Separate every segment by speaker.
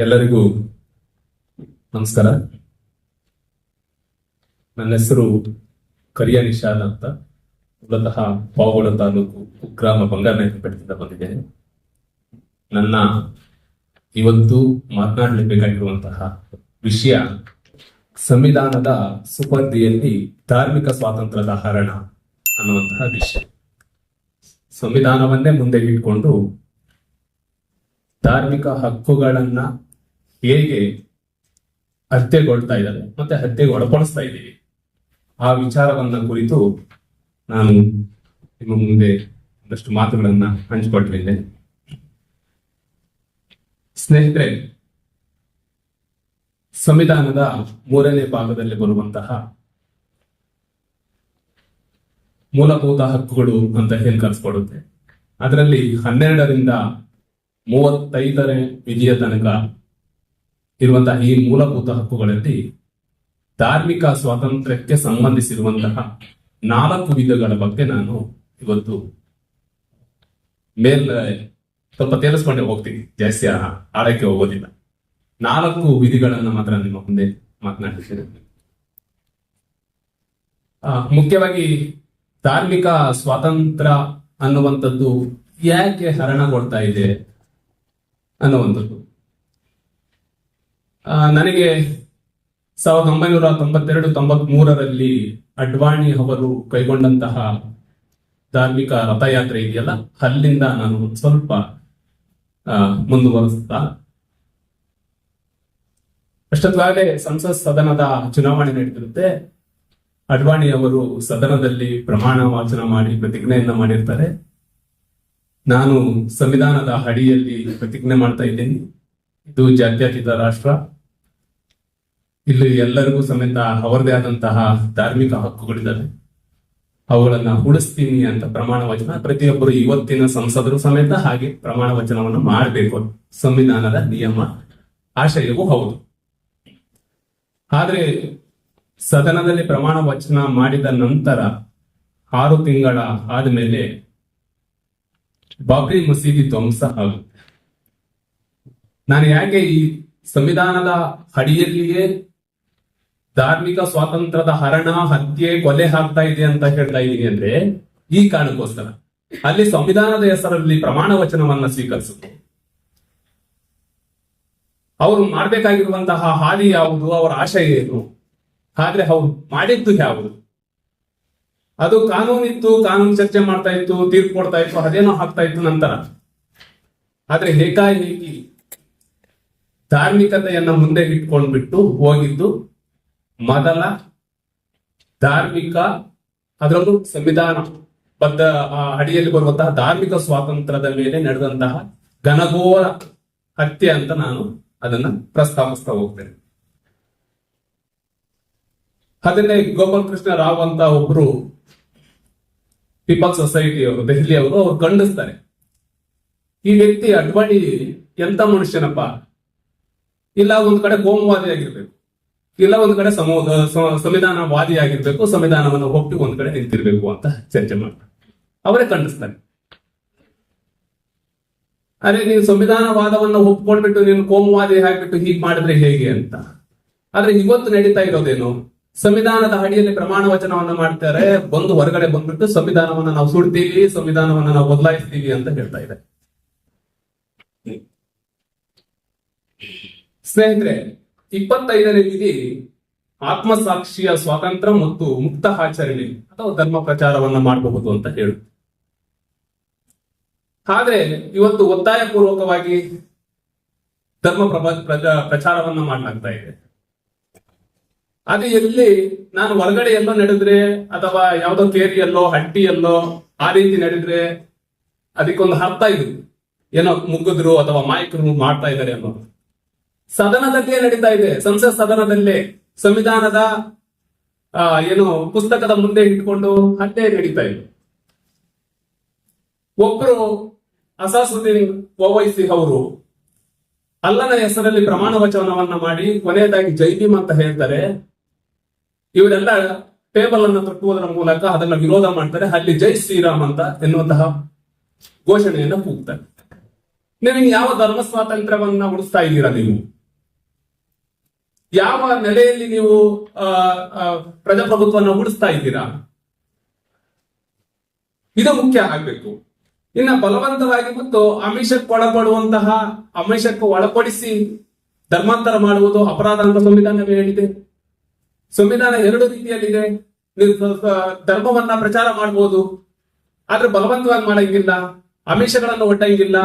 Speaker 1: ಎಲ್ಲರಿಗೂ ನಮಸ್ಕಾರ. ನನ್ನ ಹೆಸರು ಕರಿಯ ನಿಷಾದ್ ಅಂತ. ಮೂಲತಃ ಪಾವಗೋಳ ತಾಲೂಕು ಗ್ರಾಮ ಬಂಗಾರನಾಯಕಪೇಟೆಯಿಂದ ಬಂದಿದ್ದೇನೆ. ನನ್ನ ಇವತ್ತು ಮಾತನಾಡಲೇಬೇಕಾಗಿರುವಂತಹ ವಿಷಯ ಸಂವಿಧಾನದ ಸುಪರ್ದಿಯಲ್ಲಿ ಧಾರ್ಮಿಕ ಸ್ವಾತಂತ್ರ್ಯದ ಹರಣ ಅನ್ನುವಂತಹ ವಿಷಯ. ಸಂವಿಧಾನವನ್ನೇ ಮುಂದೆ ಇಟ್ಕೊಂಡು ಧಾರ್ಮಿಕ ಹಕ್ಕುಗಳನ್ನ ಹೇಗೆ ಹತ್ಯೆಗೊಳ್ತಾ ಇದ್ದಾರೆ ಮತ್ತೆ ಹತ್ಯೆಗೆ ಒಳಪಡಿಸ್ತಾ ಇದ್ದೀವಿ. ಆ ವಿಚಾರವನ್ನ ಕುರಿತು ನಾನು ನಿಮ್ಮ ಮುಂದೆ ಒಂದಷ್ಟು ಮಾತುಗಳನ್ನ ಹಂಚಿಕೊಟ್ಟಿದ್ದೇನೆ ಸ್ನೇಹಿತರೆ, ಸಂವಿಧಾನದ ಮೂರನೇ ಭಾಗದಲ್ಲಿ ಬರುವಂತಹ ಮೂಲಭೂತ ಹಕ್ಕುಗಳು ಅಂತ ಹೇಳಿ ಕರೆಸ್ಕೊಡುತ್ತೆ. ಅದರಲ್ಲಿ ಹನ್ನೆರಡರಿಂದ ಮೂವತ್ತೈದನೇ ವಿಧಿಯ ತನಕ ಇರುವಂತಹ ಈ ಮೂಲಭೂತ ಹಕ್ಕುಗಳಲ್ಲಿ ಧಾರ್ಮಿಕ ಸ್ವಾತಂತ್ರ್ಯಕ್ಕೆ ಸಂಬಂಧಿಸಿರುವಂತಹ ನಾಲ್ಕು ವಿಧಗಳ ಬಗ್ಗೆ ನಾನು ಇವತ್ತು ಮೇಲ್, ಸ್ವಲ್ಪ ತೇಲಿಸ್ಕೊಂಡೆ ಹೋಗ್ತೀನಿ. ಜಾಸ್ತಿ ಆಳಕ್ಕೆ ಹೋಗೋದಿಲ್ಲ. ನಾಲ್ಕು ವಿಧಿಗಳನ್ನ ಮಾತ್ರ ನಿಮ್ಮ ಮುಂದೆ ಮಾತನಾಡಿದ್ದೇನೆ. ಮುಖ್ಯವಾಗಿ ಧಾರ್ಮಿಕ ಸ್ವಾತಂತ್ರ್ಯ ಅನ್ನುವಂಥದ್ದು ಯಾಕೆ ಹರಣಗೊಳ್ತಾ ಇದೆ ಅನ್ನುವಂಥದ್ದು. ನನಗೆ ಸಾವಿರದ ಒಂಬೈನೂರ ತೊಂಬತ್ತೆರಡು ತೊಂಬತ್ ಮೂರರಲ್ಲಿ ಅಡ್ವಾಣಿ ಅವರು ಕೈಗೊಂಡಂತಹ ಧಾರ್ಮಿಕ ರಥಯಾತ್ರೆ ಇದೆಯಲ್ಲ? ಅಲ್ಲಿಂದ ನಾನು ಸ್ವಲ್ಪ ಮುಂದುವರಿಸ್ತಾ ಅಷ್ಟೊತ್ತಾಗಲೇ ಸಂಸತ್ ಸದನದ ಚುನಾವಣೆ ನಡೆದಿರುತ್ತೆ ಅಡ್ವಾಣಿ ಅವರು ಸದನದಲ್ಲಿ ಪ್ರಮಾಣ ವಾಚನ ಮಾಡಿ ಪ್ರತಿಜ್ಞೆಯನ್ನ ಮಾಡಿರ್ತಾರೆ. ನಾನು ಸಂವಿಧಾನದ ಅಡಿಯಲ್ಲಿ ಪ್ರತಿಜ್ಞೆ ಮಾಡ್ತಾ ಇದ್ದೀನಿ. ಇದು ಜಾತ್ಯತೀತ ರಾಷ್ಟ್ರ. ಇಲ್ಲಿ ಎಲ್ಲರಿಗೂ ಸಮೇತ ಅವರದೇ ಆದಂತಹ ಧಾರ್ಮಿಕ ಹಕ್ಕುಗಳಿದ್ದಾವೆ. ಅವುಗಳನ್ನ ಉಳಿಸ್ತೀನಿ ಅಂತ ಪ್ರಮಾಣ ವಚನ ಪ್ರತಿಯೊಬ್ಬರು ಇವತ್ತಿನ ಸಂಸದರು ಸಮೇತ ಹಾಗೆ ಪ್ರಮಾಣ ವಚನವನ್ನು ಮಾಡಬೇಕು ಸಂವಿಧಾನದ ನಿಯಮ, ಆಶಯವೂ ಹೌದು. ಆದ್ರೆ ಸದನದಲ್ಲಿ ಪ್ರಮಾಣ ವಚನ ಮಾಡಿದ ನಂತರ ಆರು ತಿಂಗಳ ಆದ್ಮೇಲೆ ಬಾಬ್ರಿ ಮಸೀದಿ ಧ್ವಂಸ ಆಗುತ್ತೆ. ನಾನು ಯಾಕೆ ಈ ಸಂವಿಧಾನದ ಅಡಿಯಲ್ಲಿಯೇ ಧಾರ್ಮಿಕ ಸ್ವಾತಂತ್ರ್ಯದ ಹರಣ, ಹತ್ಯೆ, ಕೊಲೆ ಆಗ್ತಾ ಇದೆ ಅಂತ ಹೇಳ್ತಾ ಇದ್ದೀನಿ ಅಂದ್ರೆ ಈ ಕಾರಣಕ್ಕೋಸ್ಕರ. ಅಲ್ಲಿ ಸಂವಿಧಾನದ ಹೆಸರಲ್ಲಿ ಪ್ರಮಾಣ ವಚನವನ್ನ ಸ್ವೀಕರಿಸುತ್ತೆ. ಅವರು ಮಾಡ್ಬೇಕಾಗಿರುವಂತಹ ಹಾದಿ ಯಾವುದು? ಅವರ ಆಶಯ ಏನು? ಆದ್ರೆ ಅವ್ರು ಮಾಡಿದ್ದು ಯಾವುದು? ಅದು ಕಾನೂನಿತ್ತು, ಕಾನೂನು ಚರ್ಚೆ ಮಾಡ್ತಾ ಇತ್ತು, ತೀರ್ಪು ಕೊಡ್ತಾ ಇತ್ತು, ಅದೇನೋ ಹಾಕ್ತಾ ಇತ್ತು ನಂತರ. ಆದ್ರೆ ಏಕಾಏಕಿ ಧಾರ್ಮಿಕತೆಯನ್ನ ಮುಂದೆ ಇಟ್ಕೊಂಡ್ಬಿಟ್ಟು ಹೋಗಿದ್ದು ಮೊದಲ ಧಾರ್ಮಿಕ ಅದರಲ್ಲೂ ಸಂವಿಧಾನ ಬದ್ಧ ಅಡಿಯಲ್ಲಿ ಬರುವಂತಹ ಧಾರ್ಮಿಕ ಸ್ವಾತಂತ್ರ್ಯದ ಮೇಲೆ ನಡೆದಂತಹ ಘನಘೋರ ಹತ್ಯೆ ಅಂತ ನಾನು ಅದನ್ನ ಪ್ರಸ್ತಾಪಿಸ್ತಾ ಹೋಗ್ತೇನೆ. ಅದನ್ನೇ ಗೋಪಾಲ್ ಕೃಷ್ಣ ರಾವ್ ಅಂತ ಒಬ್ರು ಪೀಪಲ್ ಸೊಸೈಟಿ ಅವರು, ದೆಹಲಿ ಅವರು, ಅವ್ರು ಖಂಡಿಸ್ತಾರೆ. ಈ ವ್ಯಕ್ತಿ ಅಡ್ವಾಣಿ ಎಂತ ಮನುಷ್ಯನಪ್ಪ? ಇಲ್ಲ, ಒಂದ್ ಕಡೆ ಕೋಮುವಾದಿ ಆಗಿರ್ಬೇಕು ಇಲ್ಲ, ಒಂದ್ ಕಡೆ ಸಮೋ ಸಂವಿಧಾನವಾದಿ ಆಗಿರ್ಬೇಕು ಸಂವಿಧಾನವನ್ನು ಒಪ್ಪಿ ಒಂದ್ ಕಡೆ ನಿಂತಿರ್ಬೇಕು ಅಂತ ಚರ್ಚೆ ಮಾಡ್ತಾರೆ. ಅವರೇ ಖಂಡಿಸ್ತಾರೆ. ಅರೆ, ನೀವು ಸಂವಿಧಾನವಾದವನ್ನ ಒಪ್ಕೊಂಡ್ಬಿಟ್ಟು, ನೀನು ಕೋಮುವಾದಿ ಹಾಕ್ಬಿಟ್ಟು ಹೀಗ್ ಮಾಡಿದ್ರೆ ಹೇಗೆ ಅಂತ. ಆದ್ರೆ ಇವತ್ತು ನಡೀತಾ ಇರೋದೇನು? ಸಂವಿಧಾನದ ಅಡಿಯಲ್ಲಿ ಪ್ರಮಾಣ ವಚನವನ್ನ ಮಾಡ್ತಾರೆ, ಬಂದು ಹೊರಗಡೆ ಬಂದ್ಬಿಟ್ಟು ಸಂವಿಧಾನವನ್ನ ನಾವು ಸುಡ್ತೀವಿ, ಸಂವಿಧಾನವನ್ನ ನಾವು ಬದಲಾಯಿಸ್ತೀವಿ ಅಂತ ಹೇಳ್ತಾ ಇದೆ ಸ್ನೇಹಿತರೆ, ಇಪ್ಪತ್ತೈದನೇ ವಿಧಿ ಆತ್ಮಸಾಕ್ಷಿಯ ಸ್ವಾತಂತ್ರ್ಯ ಮತ್ತು ಮುಕ್ತ ಆಚರಣೆ ಅಥವಾ ಧರ್ಮ ಪ್ರಚಾರವನ್ನ ಮಾಡಬಹುದು ಅಂತ ಹೇಳುತ್ತೆ. ಆದ್ರೆ ಇವತ್ತು ಒತ್ತಾಯ ಪೂರ್ವಕವಾಗಿ ಧರ್ಮ ಪ್ರಜಾ- ಪ್ರಚಾರವನ್ನ ಮಾಡಲಾಗ್ತಾ ಇದೆ. ಅದು ಎಲ್ಲಿ ನಾನು ಹೊರಗಡೆ ಎಲ್ಲೋ ನಡೆದ್ರೆ ಅಥವಾ ಯಾವುದೋ ಕೇರಿಯಲ್ಲೋ ಹಟ್ಟಿಯಲ್ಲೋ ಆ ರೀತಿ ನಡೆದ್ರೆ ಅದಕ್ಕೊಂದು ಅರ್ಥ ಇದು. ಏನೋ ಮುಗಿದ್ರು ಅಥವಾ ಮಾಯಕರು ಮಾಡ್ತಾ ಇದ್ದಾರೆ ಅನ್ನೋದು. ಸದನದಲ್ಲೇ ನಡೀತಾ ಇದೆ. ಸಂಸತ್ ಸದನದಲ್ಲೇ ಸಂವಿಧಾನದ ಏನು ಪುಸ್ತಕದ ಮುಂದೆ ಇಟ್ಕೊಂಡು ಅಲ್ಲೇ ನಡೀತಾ ಇದೆ. ಒಬ್ರು ಅಸಾಸುದ್ದೀನ್ ಓವೈಸಿ ಅವರು ಅಲ್ಲನ ಹೆಸರಲ್ಲಿ ಪ್ರಮಾಣ ವಚನವನ್ನ ಮಾಡಿ ಕೊನೆಯದಾಗಿ ಜೈ ಭೀಮ್ ಅಂತ ಹೇಳ್ತಾರೆ. ಇವರೆಲ್ಲ ಟೇಬಲ್ ಅನ್ನು ತಟ್ಟುವುದರ ಮೂಲಕ ಅದನ್ನ ವಿರೋಧ ಮಾಡ್ತಾರೆ. ಅಲ್ಲಿ ಜೈ ಶ್ರೀರಾಮ್ ಅಂತ ಎನ್ನುವಂತಹ ಘೋಷಣೆಯನ್ನು ಕೂಗ್ತಾರೆ. ನೀವು ಯಾವ ಧರ್ಮ ಸ್ವಾತಂತ್ರ್ಯವನ್ನ ಉಳಿಸ್ತಾ ಇದ್ದೀರಾ ನೀವು? ಯಾವ ನೆಲೆಯಲ್ಲಿ ನೀವು ಪ್ರಜಾಪ್ರಭುತ್ವವನ್ನು ಉಳಿಸ್ತಾ ಇದ್ದೀರಾ? ಇದು ಮುಖ್ಯ ಆಗ್ಬೇಕು. ಇನ್ನ ಬಲವಂತವಾಗಿ ಮತ್ತು ಆಮಿಷಕ್ಕೆ ಒಳಪಡುವಂತಹ ಆಮಿಷಕ್ಕೆ ಒಳಪಡಿಸಿ ಧರ್ಮಾಂತರ ಮಾಡುವುದು ಅಪರಾಧ ಅಂತ ಸಂವಿಧಾನವೇ ಹೇಳಿದೆ. ಸಂವಿಧಾನ ಎರಡು ರೀತಿಯಲ್ಲಿದೆ. ಧರ್ಮವನ್ನ ಪ್ರಚಾರ ಮಾಡಬಹುದು ಆದ್ರೆ ಬಲವಂತವಾಗಿ ಮಾಡಂಗಿಲ್ಲ. ಆಮಿಷಗಳನ್ನು ಒಡ್ಡಂಗಿಲ್ಲ.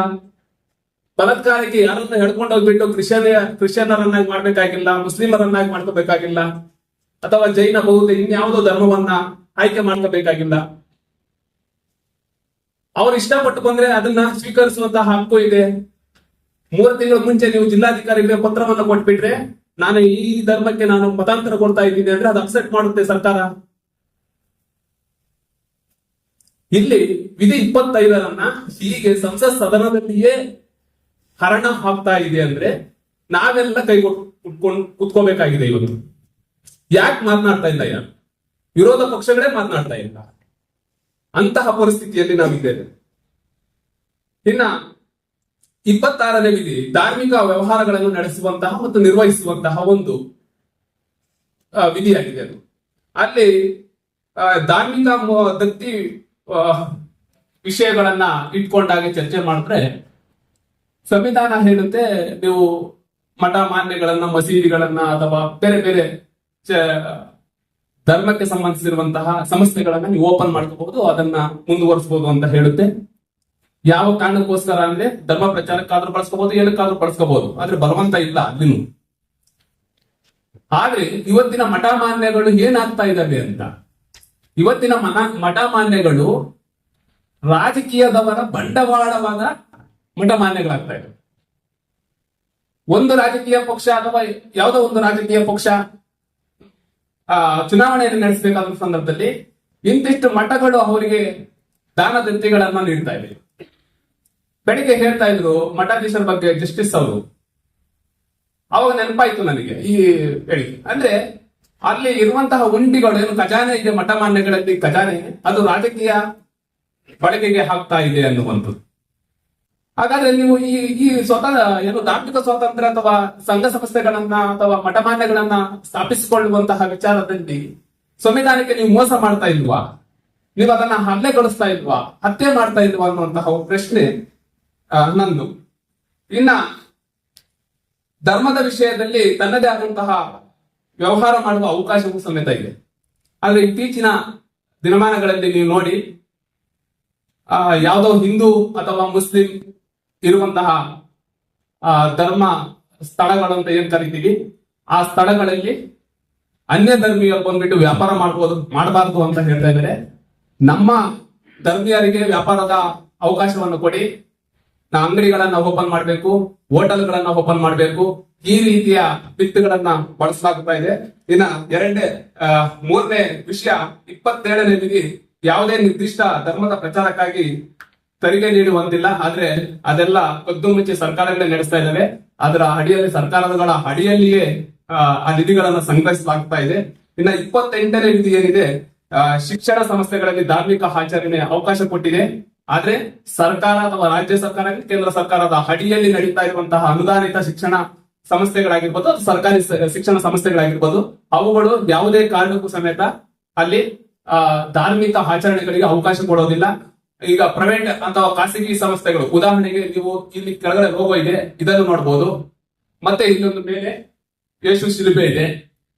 Speaker 1: ಬಲಾತ್ಕಾರಕ್ಕೆ ಯಾರನ್ನ ಹೇಳ್ಕೊಂಡು ಹೋಗ್ಬಿಟ್ಟು ಕ್ರಿಶ್ಚಿಯನ್ ಕ್ರಿಶ್ಚಿಯನ್ನರನ್ನಾಗಿ ಮಾಡ್ಬೇಕಾಗಿಲ್ಲ, ಮುಸ್ಲಿಮರನ್ನಾಗಿ ಮಾಡ್ಕೋಬೇಕಾಗಿಲ್ಲ, ಅಥವಾ ಜೈನ ಬೌದ್ಧ ಇನ್ಯಾವುದೋ ಧರ್ಮವನ್ನ ಆಯ್ಕೆ ಮಾಡ್ಕೋಬೇಕಾಗಿಲ್ಲ. ಅವ್ರು ಇಷ್ಟಪಟ್ಟು ಬಂದ್ರೆ ಅದನ್ನ ಸ್ವೀಕರಿಸುವಂತಹ ಹಕ್ಕು ಇದೆ. ಮೂರು ತಿಂಗಳ ಮುಂಚೆ ನೀವು ಜಿಲ್ಲಾಧಿಕಾರಿಗಳಿಗೆ ಪತ್ರವನ್ನು ಕೊಟ್ಬಿಟ್ರೆ, ನಾನು ಈ ಧರ್ಮಕ್ಕೆ ನಾನು ಮತಾಂತರ ಕೊಡ್ತಾ ಇದ್ದೀನಿ ಅಂದ್ರೆ ಅದು ಅಪ್ಸೆಟ್ ಮಾಡುತ್ತೆ ಸರ್ಕಾರ. ಇಲ್ಲಿ ವಿಧಿ ಇಪ್ಪತ್ತೈದರನ್ನ ಹೀಗೆ ಸಂಸತ್ ಸದನದಲ್ಲಿಯೇ ಹರಣ ಆಗ್ತಾ ಇದೆ ಅಂದ್ರೆ ನಾವೆಲ್ಲ ಕೈ ಕುಟ್ಕೊಂಡು ಕುತ್ಕೋಬೇಕಾಗಿದೆ ಇವತ್ತು ಯಾಕೆ ಮಾತನಾಡ್ತಾ ಇಲ್ಲ ಯಾರು? ವಿರೋಧ ಪಕ್ಷಗಳೇ ಮಾತನಾಡ್ತಾ ಇಲ್ಲ. ಅಂತಹ ಪರಿಸ್ಥಿತಿಯಲ್ಲಿ ನಾವಿದ್ದೇವೆ. ಇನ್ನ ಇಪ್ಪತ್ತಾರನೇ ವಿಧಿ, ಧಾರ್ಮಿಕ ವ್ಯವಹಾರಗಳನ್ನು ನಡೆಸುವಂತಹ ಮತ್ತು ನಿರ್ವಹಿಸುವಂತಹ ಒಂದು ವಿಧಿಯಾಗಿದೆ ಅದು. ಅಲ್ಲಿ ಧಾರ್ಮಿಕ ದತ್ತಿ ವಿಷಯಗಳನ್ನ ಇಟ್ಕೊಂಡಾಗೆ ಚರ್ಚೆ ಮಾಡಿದ್ರೆ ಸಂವಿಧಾನ ಹೇಳುತ್ತೆ, ನೀವು ಮಠ ಮಾನ್ಯಗಳನ್ನ ಮಸೀದಿಗಳನ್ನ ಅಥವಾ ಬೇರೆ ಬೇರೆ ಧರ್ಮಕ್ಕೆ ಸಂಬಂಧಿಸಿರುವಂತಹ ಸಂಸ್ಥೆಗಳನ್ನ ನೀವು ಓಪನ್ ಮಾಡ್ಕೋಬಹುದು, ಅದನ್ನ ಮುಂದುವರಿಸಬಹುದು ಅಂತ ಹೇಳುತ್ತೆ. ಯಾವ ಕಾರಣಕ್ಕೋಸ್ಕರ ಅಂದ್ರೆ, ಧರ್ಮ ಪ್ರಚಾರಕ್ಕಾದ್ರೂ ಬಳಸ್ಕೋಬಹುದು, ಏನಕ್ಕಾದ್ರೂ ಬಳಸ್ಕೋಬಹುದು. ಆದ್ರೆ ಬಲವಂತ ಇಲ್ಲ ಅಲ್ಲಿನೂ. ಆದ್ರೆ, ಇವತ್ತಿನ ಮಠ ಮಾನ್ಯಗಳು ಏನಾಗ್ತಾ ಇದ್ದಾವೆ ಅಂತ. ಇವತ್ತಿನ ಮನ ಮಠ ಮಾನ್ಯಗಳು ರಾಜಕೀಯದವರ ಬಂಡವಾಳವಾದ ಮಠ ಮಾನ್ಯಗಳಾಗ್ತಾ ಇವೆ ಒಂದು ರಾಜಕೀಯ ಪಕ್ಷ ಅಥವಾ ಯಾವುದೋ ಒಂದು ರಾಜಕೀಯ ಪಕ್ಷ, ಆ ಚುನಾವಣೆಯನ್ನು ನಡೆಸಬೇಕಾದ ಸಂದರ್ಭದಲ್ಲಿ ಇಂತಿಷ್ಟು ಮಠಗಳು ಅವರಿಗೆ ದಾನ ದತ್ತಿಗಳನ್ನ ನೀಡ್ತಾ ಇವೆ ಬೆಳಿಗ್ಗೆ ಹೇಳ್ತಾ ಇದ್ರು ಮಠಾಧೀಶರ ಬಗ್ಗೆ ಜಸ್ಟಿಸ್ ಅವರು. ಅವಾಗ ನೆನಪಾಯ್ತು ನನಗೆ ಈ ಹೇಳಿ ಅಂದ್ರೆ ಅಲ್ಲಿ ಇರುವಂತಹ ಉಂಡಿಗಳು ಏನು ಖಜಾನೆ ಇದೆ ಮಠ ಮಾನ್ಯಗಳಲ್ಲಿ ಖಜಾನೆ ಅದು ರಾಜಕೀಯ ಬಳಕೆಗೆ ಹಾಕ್ತಾ ಇದೆ ಅನ್ನುವಂಥದ್ದು. ಹಾಗಾದ್ರೆ ನೀವು ಈ ಈ ಸ್ವತಃ ಏನು ಧಾರ್ಮಿಕ ಸ್ವಾತಂತ್ರ್ಯ ಅಥವಾ ಸಂಘ ಸಂಸ್ಥೆಗಳನ್ನ ಅಥವಾ ಮಠಮಾನ್ಯಗಳನ್ನ ಸ್ಥಾಪಿಸಿಕೊಳ್ಳುವಂತಹ ವಿಚಾರದಲ್ಲಿ ಸಂವಿಧಾನಕ್ಕೆ ನೀವು ಮೋಸ ಮಾಡ್ತಾ ಇಲ್ವಾ? ನೀವು ಅದನ್ನ ಹಲ್ಲೆಗೊಳಿಸ್ತಾ ಇಲ್ವಾ? ಹತ್ಯೆ ಮಾಡ್ತಾ ಇಲ್ವಾ ಅನ್ನುವಂತಹ ಪ್ರಶ್ನೆ ನಂದು. ಇನ್ನ ಧರ್ಮದ ವಿಷಯದಲ್ಲಿ ತನ್ನದೇ ಆದಂತಹ ವ್ಯವಹಾರ ಮಾಡುವ ಅವಕಾಶವೂ ಸಮೇತ ಇದೆ. ಆದ್ರೆ ಇತ್ತೀಚಿನ ದಿನಮಾನಗಳಲ್ಲಿ ನೀವು ನೋಡಿ ಯಾವುದೋ ಹಿಂದೂ ಅಥವಾ ಮುಸ್ಲಿಂ ಇರುವಂತಹ ಧರ್ಮ ಸ್ಥಳಗಳು ಅಂತ ಏನ್ ಕರಿತೀವಿ? ಆ ಸ್ಥಳಗಳಲ್ಲಿ ಅನ್ಯ ಧರ್ಮೀಯರು ಬಂದ್ಬಿಟ್ಟು ವ್ಯಾಪಾರ ಮಾಡ್ಬೋದು, ಮಾಡಬಾರ್ದು ಅಂತ ಹೇಳ್ತಾ ಇದ್ದಾರೆ. ನಮ್ಮ ಧರ್ಮೀಯರಿಗೆ ವ್ಯಾಪಾರದ ಅವಕಾಶವನ್ನು ಕೊಡಿ. ನಾ ಅಂಗಡಿಗಳನ್ನ ಓಪನ್ ಮಾಡಬೇಕು, ಹೋಟೆಲ್ಗಳನ್ನ ಓಪನ್ ಮಾಡಬೇಕು. ಈ ರೀತಿಯ ವಿತ್ತುಗಳನ್ನ ಬಳಸಲಾಗ್ತಾ ಇದೆ. ಇನ್ನ ಎರಡನೇ ಮೂರನೇ ವಿಷಯ, ಇಪ್ಪತ್ತೇಳನೇ ವಿಧಿ ಯಾವುದೇ ನಿರ್ದಿಷ್ಟ ಧರ್ಮದ ಪ್ರಚಾರಕ್ಕಾಗಿ ತೆರಿಗೆ ನೀಡುವಂತಿಲ್ಲ ಆದ್ರೆ ಅದೆಲ್ಲ ಕದ್ದು ಮುಚ್ಚಿ ಸರ್ಕಾರಗಳೇ ನಡೆಸ್ತಾ ಇದ್ದಾವೆ. ಅದರ ಅಡಿಯಲ್ಲಿ ಸರ್ಕಾರಗಳ ಅಡಿಯಲ್ಲಿಯೇ ಆ, ನಿಧಿಗಳನ್ನ ಸಂಗ್ರಹಿಸಲಾಗ್ತಾ ಇದೆ. ಇನ್ನ ಇಪ್ಪತ್ತೆಂಟನೇ ನಿಧಿ ಏನಿದೆ ಶಿಕ್ಷಣ ಸಂಸ್ಥೆಗಳಲ್ಲಿ ಧಾರ್ಮಿಕ ಆಚರಣೆ ಅವಕಾಶ ಕೊಟ್ಟಿದೆ. ಆದ್ರೆ ಸರ್ಕಾರ ಅಥವಾ ರಾಜ್ಯ ಸರ್ಕಾರ ಕೇಂದ್ರ ಸರ್ಕಾರದ ಅಡಿಯಲ್ಲಿ ನಡೀತಾ ಇರುವಂತಹ ಅನುದಾನಿತ ಶಿಕ್ಷಣ ಸಂಸ್ಥೆಗಳಾಗಿರ್ಬೋದು ಸರ್ಕಾರಿ ಶಿಕ್ಷಣ ಸಂಸ್ಥೆಗಳಾಗಿರ್ಬೋದು ಅವುಗಳು ಯಾವುದೇ ಕಾರಣಕ್ಕೂ ಸಮೇತ ಅಲ್ಲಿ ಆ, ಧಾರ್ಮಿಕ ಆಚರಣೆಗಳಿಗೆ ಅವಕಾಶ ಕೊಡೋದಿಲ್ಲ. ಈಗ ಪ್ರೈವೇಟ್ ಅಂತ ಖಾಸಗಿ ಸಂಸ್ಥೆಗಳು. ಉದಾಹರಣೆಗೆ ನೀವು ಇಲ್ಲಿ ಕೆಳಗಡೆ ಲೋಗೋ ಇದೆ, ಇದನ್ನು ನೋಡಬಹುದು ಮತ್ತೆ ಇಲ್ಲೊಂದು ಮೇಲೆ ಯೇಸು ಶಿಲುಬೆ ಇದೆ.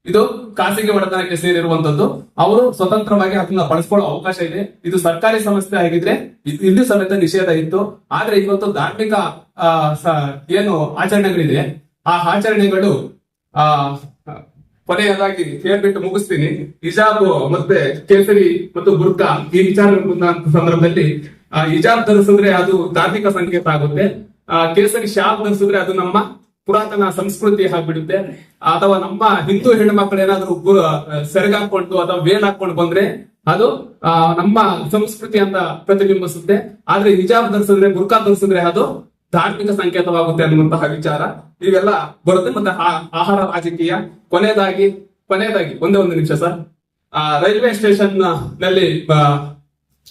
Speaker 1: ಇದು ಖಾಸಗಿ ಒಡೆತನಕ್ಕೆ ಸೇರಿರುವಂತದ್ದು. ಅವರು ಸ್ವತಂತ್ರವಾಗಿ ಅದನ್ನ ಬಳಸ್ಕೊಳ್ಳೋ ಅವಕಾಶ ಇದೆ. ಇದು ಸರ್ಕಾರಿ ಸಂಸ್ಥೆ ಆಗಿದ್ರೆ ಇಲ್ಲಿ ಸಮೇತ ನಿಷೇಧ ಇತ್ತು. ಆದ್ರೆ ಇವತ್ತು ಧಾರ್ಮಿಕ ಏನು ಆಚರಣೆಗಳಿದೆ. ಆ ಆಚರಣೆಗಳು, ಆ ಕೊನೆಯದಾಗಿ ಹೇಳ್ಬಿಟ್ಟು ಮುಗಿಸ್ತೀನಿ. ಹಿಜಾಬ್ ಮತ್ತೆ ಕೇಸರಿ ಮತ್ತು ಬುರ್ಕಾ ಈ ವಿಚಾರ ಸಂದರ್ಭದಲ್ಲಿ ಹಿಜಾಬ್ ಧರಿಸಿದ್ರೆ ಅದು ಧಾರ್ಮಿಕ ಸಂಕೇತ ಆಗುತ್ತೆ. ಆ, ಕೇಸರಿ ಶಾಪ್ ಧರಿಸಿದ್ರೆ ಅದು ನಮ್ಮ ಪುರಾತನ ಸಂಸ್ಕೃತಿ ಆಗ್ಬಿಡುತ್ತೆ. ಅಥವಾ ನಮ್ಮ ಹಿಂದೂ ಹೆಣ್ಮಕ್ಳು ಏನಾದ್ರು ಸೆರಗಾಕೊಂಡು ಅಥವಾ ವೇಲ್ ಹಾಕೊಂಡು ಬಂದ್ರೆ ಅದು ನಮ್ಮ ಸಂಸ್ಕೃತಿ ಅಂತ ಪ್ರತಿಬಿಂಬಿಸುತ್ತೆ. ಆದ್ರೆ ಹಿಜಾಬ್ ಧರಿಸಿದ್ರೆ ಬುರ್ಕಾ ಧರಿಸಿದ್ರೆ ಅದು ಧಾರ್ಮಿಕ ಸಂಕೇತವಾಗುತ್ತೆ ಅನ್ನುವಂತಹ ವಿಚಾರ. ಇವೆಲ್ಲ ಬರುತ್ತೆ ಮತ್ತೆ ಆಹಾರ ರಾಜಕೀಯ. ಕೊನೆಯದಾಗಿ ಕೊನೆಯದಾಗಿ ಒಂದೇ ಒಂದು ನಿಮಿಷ ಸರ್. ಆ, ರೈಲ್ವೆ ಸ್ಟೇಷನ್ನಲ್ಲಿ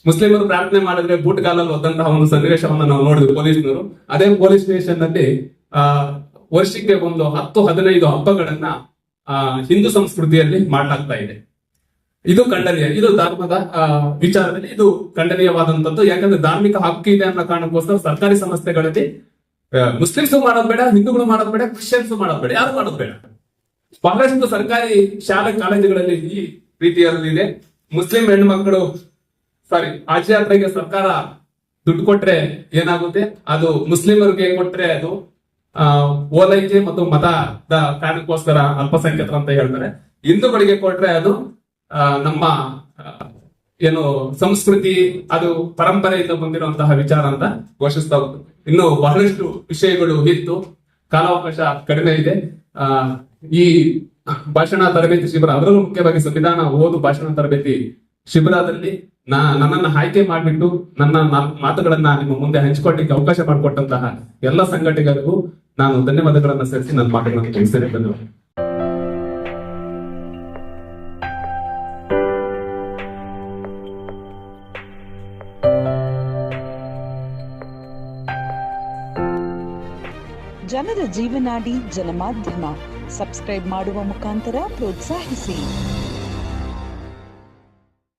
Speaker 1: ಮುಸ್ಲಿಮರು ಪ್ರಾರ್ಥನೆ ಮಾಡಿದ್ರೆ ಬೂಟ್ಗಾಲಲ್ಲಿ ಒದ್ದಂತಹ ಒಂದು ಸನ್ನಿವೇಶವನ್ನು ನಾವು ನೋಡಿದ್ವಿ ಪೊಲೀಸ್ನವರು. ಅದೇ ಪೊಲೀಸ್ ಸ್ಟೇಷನ್ನಲ್ಲಿ ಆ, ವರ್ಷಕ್ಕೆ ಒಂದು ಹತ್ತು ಹದಿನೈದು ಹಬ್ಬಗಳನ್ನ, ಆ, ಹಿಂದೂ ಸಂಸ್ಕೃತಿಯಲ್ಲಿ ಮಾಡಲಾಗ್ತಾ ಇದೆ. ಇದು ಖಂಡನೀಯ. ಇದು ಧರ್ಮದ ವಿಚಾರದಲ್ಲಿ ಇದು ಖಂಡನೀಯವಾದಂತದ್ದು ಯಾಕಂದ್ರೆ ಧಾರ್ಮಿಕ ಹಕ್ಕು ಇದೆ ಅನ್ನೋ ಕಾರಣಕ್ಕೋಸ್ಕರ ಸರ್ಕಾರಿ ಸಂಸ್ಥೆಗಳಲ್ಲಿ ಮುಸ್ಲಿಮ್ಸು ಮಾಡೋದ್ ಬೇಡ, ಹಿಂದೂಗಳು ಮಾಡೋದ್ ಬೇಡ, ಕ್ರಿಶ್ಚಿಯನ್ಸ್ ಮಾಡೋದ್ ಬೇಡ, ಯಾರು ಮಾಡೋದ್ ಬೇಡ. ಬಹಳಷ್ಟು ಸರ್ಕಾರಿ ಶಾಲೆ, ಕಾಲೇಜುಗಳಲ್ಲಿ ಈ ರೀತಿಯಲ್ಲಿ ಇದೆ. ಮುಸ್ಲಿಂ ಹೆಣ್ಮಕ್ಳು, ಸಾರಿ, ಆಚೆ ಸರ್ಕಾರ ದುಡ್ಡು ಕೊಟ್ರೆ ಏನಾಗುತ್ತೆ? ಅದು ಮುಸ್ಲಿಮರಿಗೆ ಕೊಟ್ರೆ ಅದು ಓಲೈಕೆ ಮತ್ತು ಮತದ ಕಾರಣಕ್ಕೋಸ್ಕರ ಅಲ್ಪಸಂಖ್ಯಾತರು ಅಂತ ಹೇಳ್ತಾರೆ. ಹಿಂದೂಗಳಿಗೆ ಕೊಟ್ರೆ ಅದು ನಮ್ಮ ಏನು ಸಂಸ್ಕೃತಿ, ಅದು ಪರಂಪರೆಯಿಂದ ಬಂದಿರುವಂತಹ ವಿಚಾರ ಅಂತ ಘೋಷಿಸ್ತಾ ಹೋಗ್ತದೆ ಇನ್ನು ಬಹಳಷ್ಟು ವಿಷಯಗಳು ಇತ್ತು. ಕಾಲಾವಕಾಶ ಕಡಿಮೆ ಇದೆ. ಆ, ಈ ಭಾಷಣ ತರಬೇತಿ ಶಿಬಿರ, ಅದರಲ್ಲೂ ಮುಖ್ಯವಾಗಿ ಸಂವಿಧಾನ ಓದು ಭಾಷಣ ತರಬೇತಿ ಶಿಬಿರದಲ್ಲಿ ನಾ, ನನ್ನನ್ನ ಆಯ್ಕೆ ಮಾಡಿಬಿಟ್ಟು ನನ್ನ ಮಾತುಗಳನ್ನ ನಿಮ್ಮ ಮುಂದೆ ಹಂಚಿಕೊಳ್ಳಿಕ್ಕೆ ಅವಕಾಶ ಮಾಡಿಕೊಟ್ಟಂತಹ ಎಲ್ಲ ಸಂಘಟಕರಿಗೂ ನಾನು ಧನ್ಯವಾದಗಳನ್ನ ಸೇರಿಸಿ ನನ್ನ ಮಾತುಗಳನ್ನು ಮುಗಿಸ್ತೇನೆ.
Speaker 2: ಜೀವನಾಡಿ ಜನಮಾಧ್ಯಮ. ಸಬ್ಸ್ಕ್ರೈಬ್ ಮಾಡುವ ಮುಖಾಂತರ ಪ್ರೋತ್ಸಾಹಿಸಿ.